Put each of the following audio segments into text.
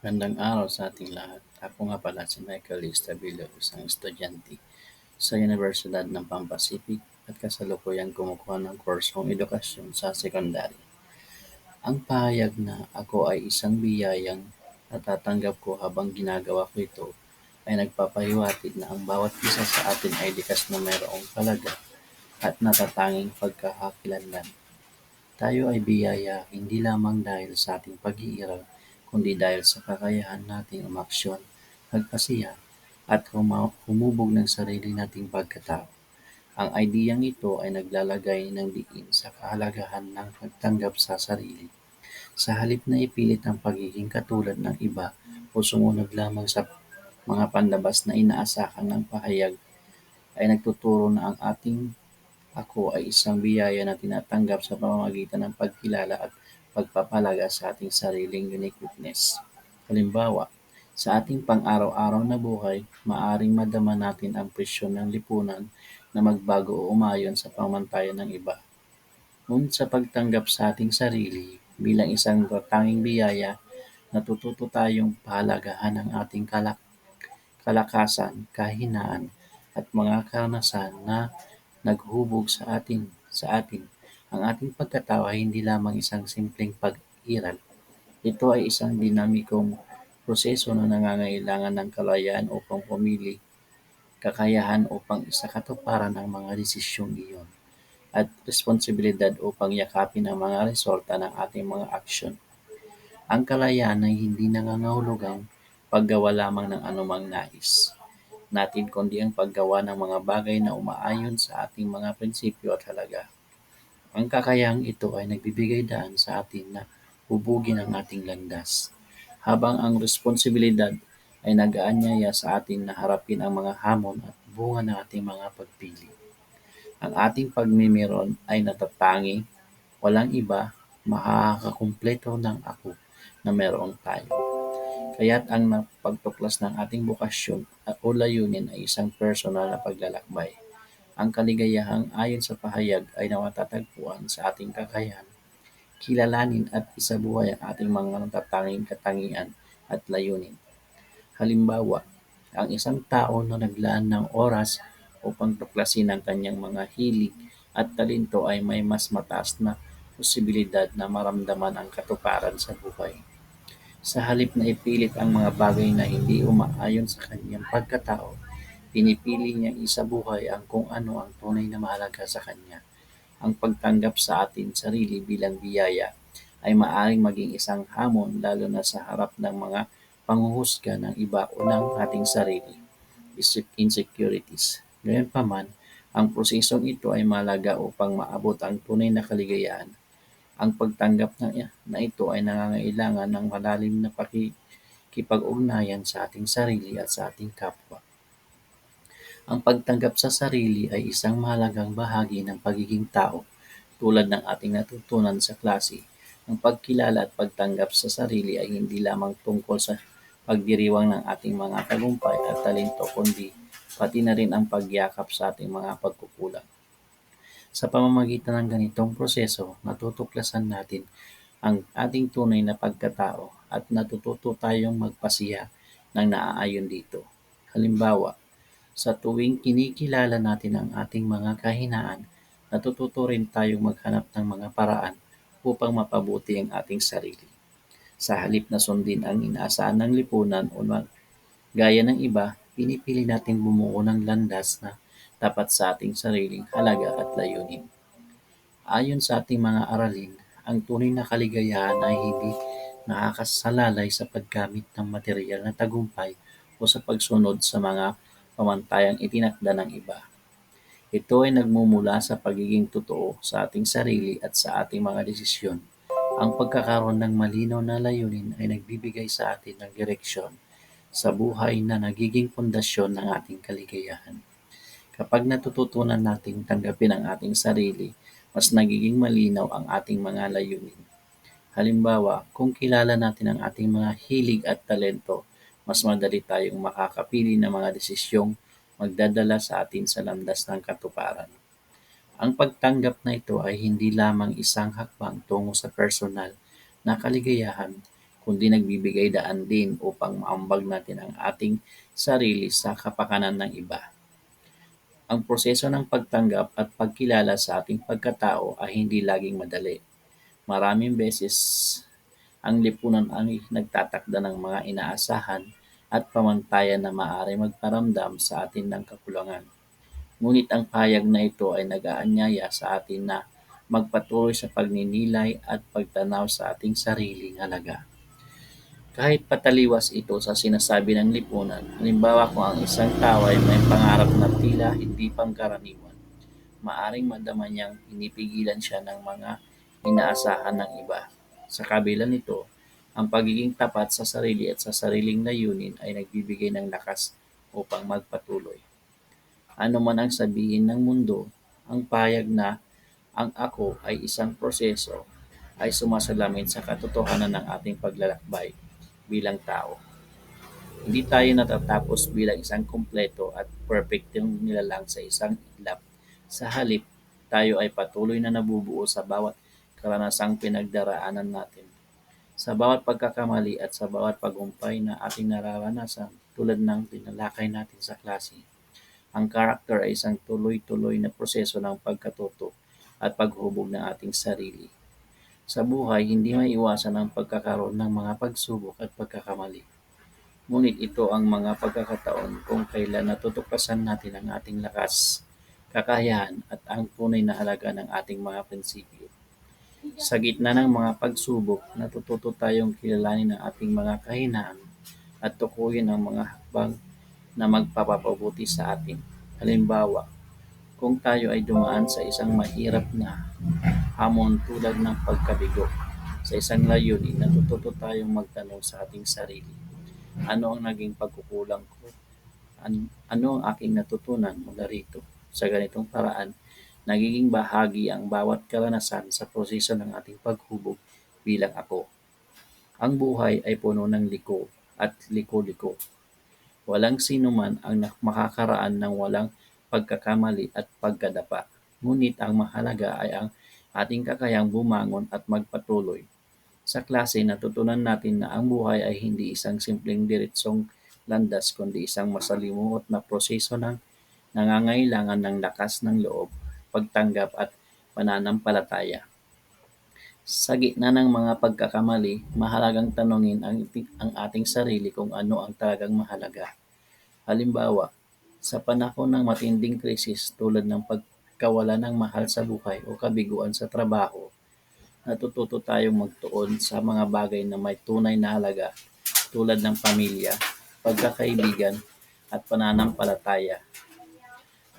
Magandang araw sa ating lahat. Ako nga pala si Michael Estabilo, isang estudyante sa Universidad ng Pampasific at kasalukuyang kumukuha ng kursong edukasyon sa sekundary. Ang pahayag na ako ay isang biyayang natatanggap ko habang ginagawa ko ito ay nagpapahiwatig na ang bawat isa sa atin ay likas na mayroong kalaga at natatanging pagkakakilanlan. Tayo ay biyaya hindi lamang dahil sa ating pag-iiral, kundi dahil sa kakayahan nating umaksyon, magpasiya, at humubog ng sarili nating pagkatao. Ang ideyang ito ay naglalagay ng diin sa kahalagahan ng pagtanggap sa sarili. Sa halip na ipilit ang pagiging katulad ng iba o sumunod lamang sa mga panlabas na inaasahan ng pahayag, ay nagtuturo na ang ating ako ay isang biyaya na tinatanggap sa pamamagitan ng pagkilala at pagpapalaga sa ating sariling uniqueness. Halimbawa, sa ating pang-araw-araw na buhay, maaring madama natin ang presyon ng lipunan na magbago o umayon sa pamantayan ng iba. Ngunit sa pagtanggap sa ating sarili bilang isang tanging biyaya, natututo tayong pahalagahan ang ating kalak kalakasan, kahinaan, at mga karanasan na naghubog sa atin sa atin. Ang ating pagkatao ay hindi lamang isang simpleng pag-iral. Ito ay isang dinamikong proseso na nangangailangan ng kalayaan upang pumili, kakayahan upang isakatuparan ang mga desisyong iyon, at responsibilidad upang yakapin ang mga resulta ng ating mga aksyon. Ang kalayaan ay hindi nangangahulugang paggawa lamang ng anumang nais natin kundi ang paggawa ng mga bagay na umaayon sa ating mga prinsipyo at halaga. Ang kakayahang ito ay nagbibigay daan sa atin na hubugin ang ating landas, habang ang responsibilidad ay nag-aanyaya sa atin na harapin ang mga hamon at bunga ng ating mga pagpili. Ang ating pagmimiron ay natatangi, walang iba makakakumpleto ng ako na meron tayo. Kaya't ang pagtuklas ng ating bukasyon o layunin ay isang personal na paglalakbay. Ang kaligayahang ayon sa pahayag ay nawatatagpuan sa ating kakayahan, kilalanin at isabuhay ang ating mga natatanging katangian at layunin. Halimbawa, ang isang tao na naglaan ng oras upang tuklasin ang kanyang mga hilig at talento ay may mas mataas na posibilidad na maramdaman ang katuparan sa buhay. Sa halip na ipilit ang mga bagay na hindi umaayon sa kanyang pagkatao, pinipili niyang isabuhay ang kung ano ang tunay na mahalaga sa kanya. Ang pagtanggap sa atin sarili bilang biyaya ay maaaring maging isang hamon lalo na sa harap ng mga panghuhusga ng iba o ng ating sarili, insecurities. Gayunpaman, ang prosesong ito ay malaga upang maabot ang tunay na kaligayahan ang pagtanggap na, na ito ay nangangailangan ng malalim na pakikipag-ugnayan sa ating sarili at sa ating kapwa. Ang pagtanggap sa sarili ay isang mahalagang bahagi ng pagiging tao tulad ng ating natutunan sa klase. Ang pagkilala at pagtanggap sa sarili ay hindi lamang tungkol sa pagdiriwang ng ating mga tagumpay at talento kundi pati na rin ang pagyakap sa ating mga pagkukulang. Sa pamamagitan ng ganitong proseso, natutuklasan natin ang ating tunay na pagkatao at natututo tayong magpasiya ng naaayon dito. Halimbawa, sa tuwing kinikilala natin ang ating mga kahinaan, natututo rin tayong maghanap ng mga paraan upang mapabuti ang ating sarili. Sa halip na sundin ang inaasahan ng lipunan o gaya ng iba, pinipili natin bumuo ng landas na tapat sa ating sariling halaga at layunin. Ayon sa ating mga aralin, ang tunay na kaligayahan ay hindi nakakasalalay sa paggamit ng material na tagumpay o sa pagsunod sa mga pamantayang itinakda ng iba. Ito ay nagmumula sa pagiging totoo sa ating sarili at sa ating mga desisyon. Ang pagkakaroon ng malinaw na layunin ay nagbibigay sa atin ng direksyon sa buhay na nagiging pundasyon ng ating kaligayahan. Kapag natututunan nating tanggapin ang ating sarili, mas nagiging malinaw ang ating mga layunin. Halimbawa, kung kilala natin ang ating mga hilig at talento, mas madali tayong makakapili ng mga desisyong magdadala sa atin sa landas ng katuparan. Ang pagtanggap na ito ay hindi lamang isang hakbang tungo sa personal na kaligayahan, kundi nagbibigay daan din upang maambag natin ang ating sarili sa kapakanan ng iba. Ang proseso ng pagtanggap at pagkilala sa ating pagkatao ay hindi laging madali. Maraming beses ang lipunan ang nagtatakda ng mga inaasahan at pamantayan na maaari magparamdam sa atin ng kakulangan. Ngunit ang pahayag na ito ay nag-aanyaya sa atin na magpatuloy sa pagninilay at pagtanaw sa ating sariling halaga. Kahit pataliwas ito sa sinasabi ng lipunan, halimbawa kung ang isang tao ay may pangarap na tila hindi pangkaraniwan, maaring madama niyang pinipigilan siya ng mga inaasahan ng iba. Sa kabila nito, ang pagiging tapat sa sarili at sa sariling layunin ay nagbibigay ng lakas upang magpatuloy. Ano man ang sabihin ng mundo, ang payag na ang ako ay isang proseso ay sumasalamin sa katotohanan ng ating paglalakbay bilang tao. Hindi tayo natatapos bilang isang kumpleto at perfectong nilalang sa isang iglap. Sa halip, tayo ay patuloy na nabubuo sa bawat karanasang pinagdaraanan natin. Sa bawat pagkakamali at sa bawat pagumpay na ating nararanasan tulad ng tinalakay natin sa klase. Ang karakter ay isang tuloy-tuloy na proseso ng pagkatuto at paghubog ng ating sarili. Sa buhay, hindi maiwasan ang pagkakaroon ng mga pagsubok at pagkakamali. Ngunit ito ang mga pagkakataon kung kailan natutuklasan natin ang ating lakas, kakayahan at ang tunay na halaga ng ating mga prinsipyo. Sa gitna ng mga pagsubok, natututo tayong kilalanin ang ating mga kahinaan at tukuyin ang mga hakbang na magpapapabuti sa atin. Halimbawa, kung tayo ay dumaan sa isang mahirap na hamon tulad ng pagkabigo sa isang layunin, natututo tayong magtanong sa ating sarili. Ano ang naging pagkukulang ko? An- ano ang aking natutunan mula rito? Sa ganitong paraan, nagiging bahagi ang bawat karanasan sa proseso ng ating paghubog bilang ako. Ang buhay ay puno ng liko at liko-liko. Walang sino man ang makakaraan ng walang pagkakamali at pagkadapa. Ngunit ang mahalaga ay ang ating kakayang bumangon at magpatuloy. Sa klase, natutunan natin na ang buhay ay hindi isang simpleng diretsong landas kundi isang masalimuot na proseso ng nangangailangan ng lakas ng loob, pagtanggap at pananampalataya. Sa gitna ng mga pagkakamali, mahalagang tanungin ang, ang ating sarili kung ano ang talagang mahalaga. Halimbawa, sa panahon ng matinding krisis tulad ng pagkawala ng mahal sa buhay o kabiguan sa trabaho, natututo tayong magtuon sa mga bagay na may tunay na halaga tulad ng pamilya, pagkakaibigan, at pananampalataya.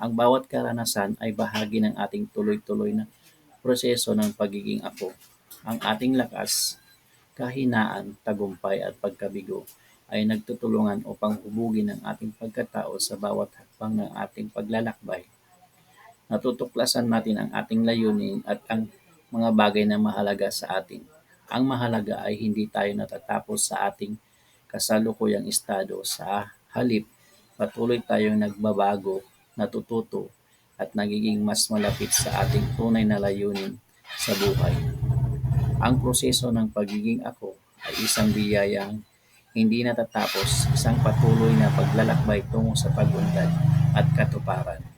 Ang bawat karanasan ay bahagi ng ating tuloy-tuloy na proseso ng pagiging ako. Ang ating lakas, kahinaan, tagumpay at pagkabigo ay nagtutulungan upang hubugin ang ating pagkatao sa bawat hakbang ng ating paglalakbay. Natutuklasan natin ang ating layunin at ang mga bagay na mahalaga sa atin. Ang mahalaga ay hindi tayo natatapos sa ating kasalukuyang estado. Sa halip, patuloy tayong nagbabago, natututo, at nagiging mas malapit sa ating tunay na layunin sa buhay. Ang proseso ng pagiging ako ay isang biyayang hindi natatapos, isang patuloy na paglalakbay tungo sa pagunlad at katuparan.